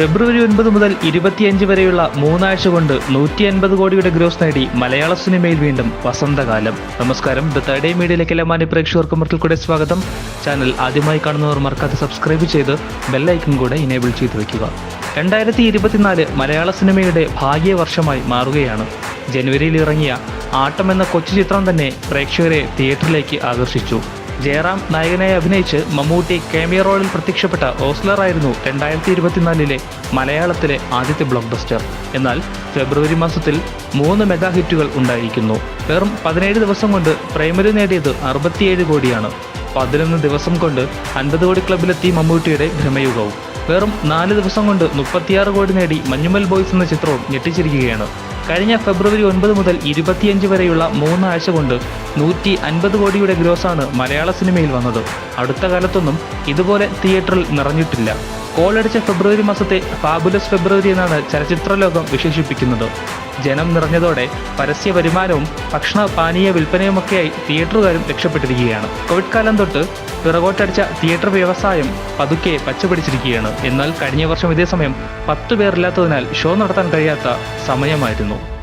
ഫെബ്രുവരി ഒൻപത് മുതൽ ഇരുപത്തിയഞ്ച് വരെയുള്ള മൂന്നാഴ്ച കൊണ്ട് നൂറ്റി അൻപത് കോടിയുടെ ഗ്രോസ് നേടി മലയാള സിനിമയിൽ വീണ്ടും വസന്തകാലം. നമസ്കാരം. ദ തേർഡ് ഡേ മീഡിയയിലേക്ക് എല്ലാ മാന്യ പ്രേക്ഷകർക്കും ഒരിക്കൽ കൂടെ സ്വാഗതം. ചാനൽ ആദ്യമായി കാണുന്നവർ മറക്കാതെ സബ്സ്ക്രൈബ് ചെയ്ത് ബെല്ലൈക്കൺ കൂടെ ഇനേബിൾ ചെയ്ത് വയ്ക്കുക രണ്ടായിരത്തി ഇരുപത്തിനാല് മലയാള സിനിമയുടെ ഭാഗ്യ വർഷമായി മാറുകയാണ്. ജനുവരിയിൽ ഇറങ്ങിയ ആട്ടം എന്ന കൊച്ചു ചിത്രം തന്നെ പ്രേക്ഷകരെ തിയേറ്ററിലേക്ക് ആകർഷിച്ചു. ജയറാം നായകനായി അഭിനയിച്ച് മമ്മൂട്ടി കേമിയ റോളിൽ പ്രത്യക്ഷപ്പെട്ട ഓസ്ലർ ആയിരുന്നു രണ്ടായിരത്തി ഇരുപത്തിനാലിലെ മലയാളത്തിലെ ആദ്യത്തെ ബ്ലോക്ക് ബസ്റ്റർ എന്നാൽ ഫെബ്രുവരി മാസത്തിൽ മൂന്ന് മെഗാ ഹിറ്റുകൾ ഉണ്ടായിരിക്കുന്നു. വെറും പതിനേഴ് ദിവസം കൊണ്ട് പ്രൈമറി നേടിയത് അറുപത്തിയേഴ് കോടിയാണ്. പതിനൊന്ന് ദിവസം കൊണ്ട് അൻപത് കോടി ക്ലബിലെത്തി മമ്മൂട്ടിയുടെ ഭ്രമയുഗവും. വെറും നാല് ദിവസം കൊണ്ട് മുപ്പത്തിയാറ് കോടി നേടി മഞ്ഞുമൽ ബോയ്സ് എന്ന ചിത്രവും ഞെട്ടിച്ചിരിക്കുകയാണ്. കഴിഞ്ഞ ഫെബ്രുവരി ഒൻപത് മുതൽ ഇരുപത്തിയഞ്ച് വരെയുള്ള മൂന്നാഴ്ച കൊണ്ട് നൂറ്റി അൻപത് കോടിയുടെ ഗ്രോസാണ് മലയാള സിനിമയിൽ വന്നത്. അടുത്ത കാലത്തൊന്നും ഇതുപോലെ തിയേറ്ററിൽ നിറഞ്ഞിട്ടില്ല. കോളടിച്ച ഫെബ്രുവരി മാസത്തെ ഫാബുലസ് ഫെബ്രുവരി എന്നാണ് ചലച്ചിത്ര ലോകം വിശേഷിപ്പിക്കുന്നത്. ജനം നിറഞ്ഞതോടെ പരസ്യ വരുമാനവും ഭക്ഷണ പാനീയ വിൽപ്പനയുമൊക്കെയായി തിയേറ്ററുകാരും രക്ഷപ്പെട്ടിരിക്കുകയാണ്. കോവിഡ് കാലം തൊട്ട് പിറകോട്ടടിച്ച തിയേറ്റർ വ്യവസായം പതുക്കെ പച്ചപിടിച്ചിരിക്കുകയാണ്. എന്നാൽ കഴിഞ്ഞ വർഷം ഇതേ സമയം പത്തു പേരില്ലാത്തതിനാൽ ഷോ നടത്താൻ കഴിയാത്ത സമയമായിരുന്നു.